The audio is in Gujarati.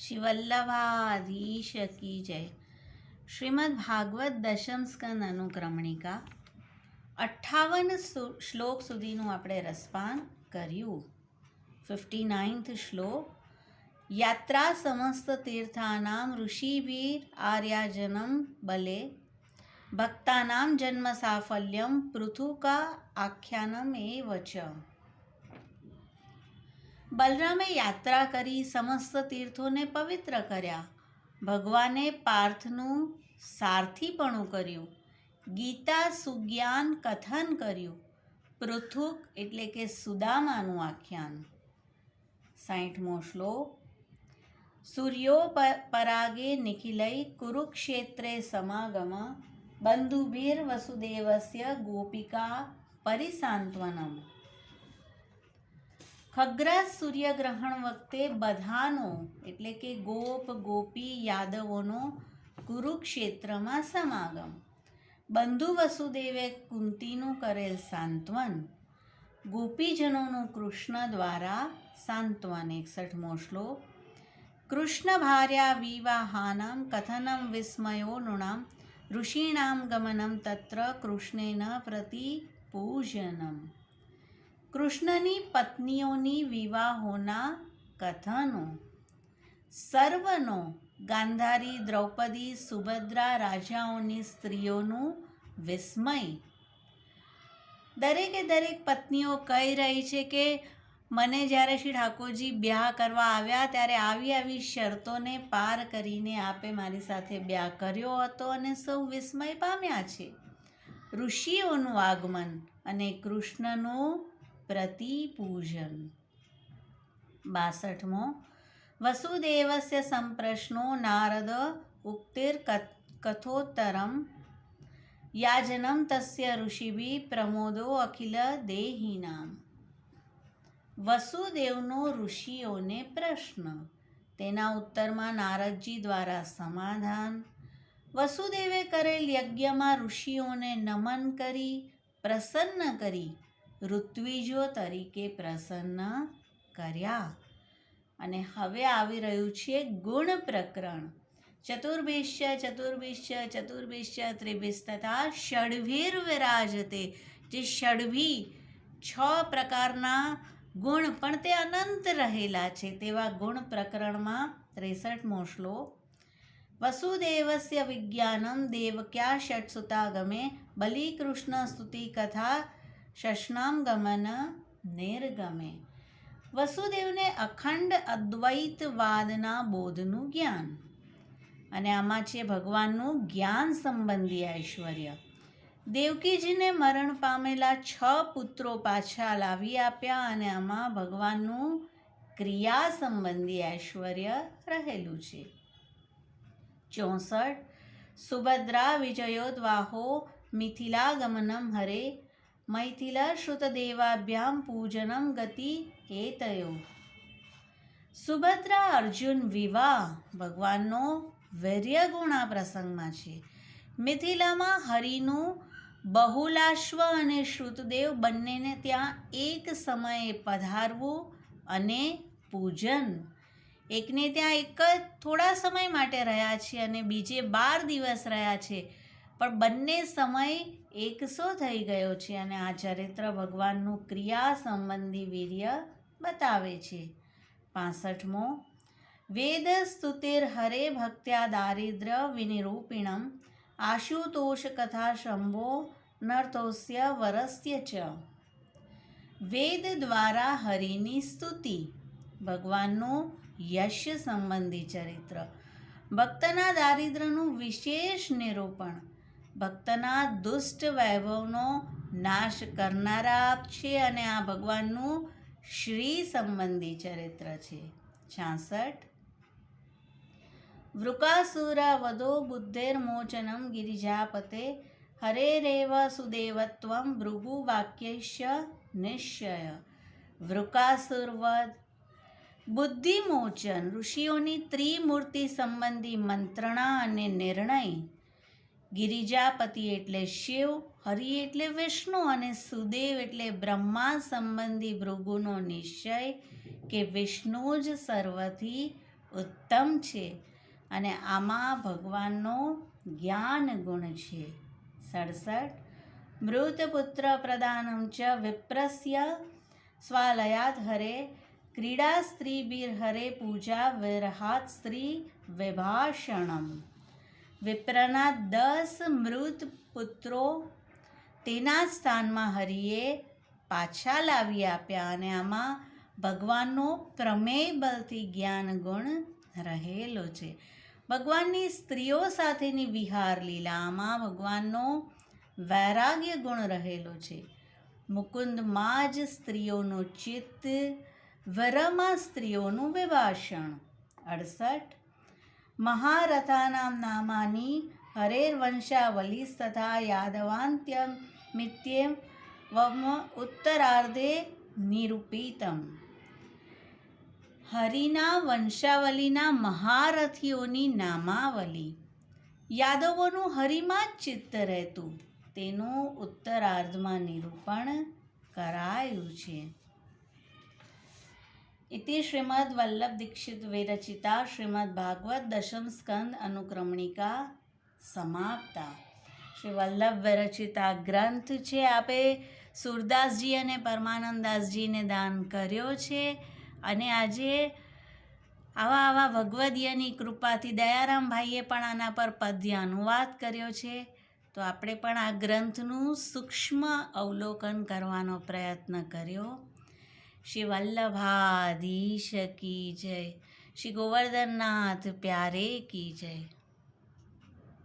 શ્રી વલ્લભાધીશ કી જય શ્રીમદ ભાગવત દશમ સ્કંદ અનુક્રમણિકા અઠ્ઠાવન શ્લોક સુધીનું આપણે રસપાન કર્યું. ફિફ્ટી નાઇન્થ શ્લોક, યાત્રા સમસ્ત તીર્થાનામ ઋષિવીર આર્યાજનમ બલે, ભક્તાનામ જન્મ સાફલ્યમ પૃથુકા આખ્યાનમ એ વચ બલરામે યાત્રા કરી સમસ્ત તીર્થોને પવિત્ર કર્યા. ભગવાને પાર્થનું સારથીપણું કર્યું. ગીતા સુજ્ઞાન કથન કર્યું. પૃથુક એટલે કે સુદામાનું આખ્યાન. સાઠમો શ્લોક. સૂર્યો પરાગે નિખિલૈ કુરુક્ષેત્રે સમાગમ બંધુભીર વસુદેવસ્ય ગોપિકા પરિસાંત્વનમ ખગ્રાસ સૂર્યગ્રહણ વખતે બધાનો, એટલે કે ગોપ, ગોપી, યાદવોનો કુરુક્ષેત્રમાં સમાગમ. બંધુ વસુદેવે કુંતીનું કરેલ સાંત્વન. ગોપીજનોનું કૃષ્ણ દ્વારા સાંત્વન એકસઠમો શ્લોક. કૃષ્ણ ભાર્યા વિવાહાનામ કથનમ વિસ્મયો નૃણામ ઋષીણામ ગમનમ તત્ર કૃષ્ણેન પ્રતિ પૂજનમ કૃષ્ણની પત્નીઓની વિવાહોના કથનો. સર્વનો ગાંધારી, દ્રૌપદી, સુભદ્રા રાજાઓની સ્ત્રીઓનું વિસ્મય. દરેકે દરેક પત્નીઓ કહી રહી છે કે, મને જ્યારે શ્રી ઠાકોરજી બ્યાહ કરવા આવ્યા, ત્યારે આવી આવી શરતોને પાર કરીને આપે મારી સાથે બ્યાહ કર્યો હતો અને સૌ વિસ્મય પામ્યા છે. ઋષિઓનું આગમન અને કૃષ્ણનું પ્રતિપૂજન બાસઠમો વસુદેવસ્ય સંપ્રશ્નો નારદ ઉક્તિર કથોત્તરમ યાજનમ તસ્ય ઋષિભી પ્રમોદો અખિલ દેહીનામ વસુદેવનો ઋષિઓને પ્રશ્ન તેના ઉત્તરમાં નારદજી દ્વારા સમાધાન વસુદેવે કરેલ યજ્ઞમાં ઋષિઓને નમન કરી પ્રસન્ન કરી ઋત્વિજો તરીકે પ્રસન્ન કર્યા. અને હવે આવી રહ્યું છે ગુણ પ્રકરણ. ચતુર્ભિશ્ય ચતુર્ભિશ્ય ચતુર્ભિશ્ય ત્રિભિશ તથા ષડભીર વિરાજતે, જે ષડભી છ પ્રકારના ગુણ, પણ તે અનંત રહેલા છે. તેવા ગુણ પ્રકરણમાં ત્રેસઠમો મોશલો વસુદેવસ્ય વિજ્ઞાનમ દેવક્યા ષટ્સુતાગમે, બલિકૃષ્ણ સ્તુતિ કથા શશનામ ગમન નિર્ગમે વસુદેવને અખંડ અદ્વૈતવાદના બોધનું જ્ઞાન અને આમાં છે ભગવાનનું જ્ઞાન સંબંધી ઐશ્વર્ય. દેવકીજીને મરણ પામેલા છ પુત્રો પાછા લાવી આપ્યા અને આમાં ભગવાનનું ક્રિયા સંબંધી ઐશ્વર્ય રહેલું છે. ચોસઠ, સુભદ્રા વિજયોદ્વાહો મિથિલાગમનમ હરે શ્રુતદેવાભ્યામ પૂજનમ ગતિ એતયો સુભદ્રા અર્જુન વિવાહ ભગવાનનો વૈર્ય ગુણ પ્રસંગમાં છે। મિથિલામાં હરિનું બહુલાશ્વ અને શ્રુતદેવ બંનેને ત્યાં એક સમયે પધારવું અને પૂજન। એકને ત્યાં એક જ થોડા સમય માટે રહ્યા છે અને બીજે બાર દિવસ રહ્યા છે। પણ બંને સમય એકસો થઈ ગયો છે અને આ ચરિત્ર ભગવાનનું ક્રિયા સંબંધી વીર્ય બતાવે છે. પાસઠમો, વેદ સ્તુતિર હરે ભક્ત્યા દારિદ્ર્ય વિનિરૂપિણમ આશુતોષ કથા શંભો નર્તોસ્ય વરસ્ય ચ. વેદ દ્વારા હરિની સ્તુતિ, ભગવાનનું યશ સંબંધી ચરિત્ર, ભક્તના દારિદ્ર્યનું વિશેષ નિરૂપણ ભક્તના દુષ્ટ વૈભવનો નાશ કરનારા આપ છે અને આ ભગવાનનું શ્રી સંબંધી ચરિત્ર છે. છાસઠ. વૃકાસુરવધો બુદ્ધેર્મોચનમ ગિરિજાપતે હરે રેવ સુદેવત્વમ ભૃગુવાક્યશ્ચ નિશ્ચય. વૃકાસુરવદ બુદ્ધિમોચન ઋષિઓની ત્રિમૂર્તિ સંબંધી મંત્રણા અને નિર્ણય ગિરિજાપતિ એટલે શિવ, હરિ એટલે વિષ્ણુ અને સુદેવ એટલે બ્રહ્મા સંબંધી ભૃગુનો નિશ્ચય કે વિષ્ણુ જ સર્વથી ઉત્તમ છે અને આમાં ભગવાનનો જ્ઞાન ગુણ છે. સડસઠ. મૃતપુત્ર પ્રદાનમ ચ વિપ્રસ્ય સ્વાલયાત હરે, ક્રીડા સ્ત્રીબીર હરે, પૂજા વિરહાત સ્ત્રી વિભાષણમ. વિપ્રના દસ મૃત પુત્રો તેના સ્થાનમાં હરિએ પાછા લાવી આપ્યા અને આમાં ભગવાનનો પ્રમેય બલથી જ્ઞાન ગુણ રહેલો છે. ભગવાનની સ્ત્રીઓ સાથેની વિહાર લીલામાં ભગવાનનો વૈરાગ્ય ગુણ રહેલો છે. મુકુંદમાં જ સ્ત્રીઓનું ચિત્ત, વરમાં સ્ત્રીઓનું વિભાષણ. અડસઠ મહારથાનામ નામાની હરેર્વંશાવલી તથા યાદવાંત્યમ મિત્યમ વમ ઉત્તરાર્ધે નિરૂપિતમ હરિના વંશાવલીના મહારથીઓની નામાવલી યાદવોનું હરિમાં જ ચિત્ત રહેતું તેનું ઉત્તરાર્ધમાં નિરૂપણ કરાયું છે इति श्रीमद् वल्लभ दीक्षित विरचिता श्रीमद् भागवत दशम स्कंद अनुक्रमणिका સમાપ્તા શ્રી વલ્લભ વિરચિતા ગ્રંથ છે આપે સુરદાસજી અને પરમાનંદાસજીને દાન કર્યો છે અને આજે આવા આવા ભગવદીયની કૃપાથી દયારામ ભાઈએ પણ આના પર પદ્ય અનુવાદ કર્યો છે તો આપણે પણ આ ગ્રંથનું સૂક્ષ્મ અવલોકન કરવાનો પ્રયત્ન કર્યો શ્રી વલ્લભાધીશ કી જય. શ્રી ગોવર્ધનનાથ પ્યારે કી જય.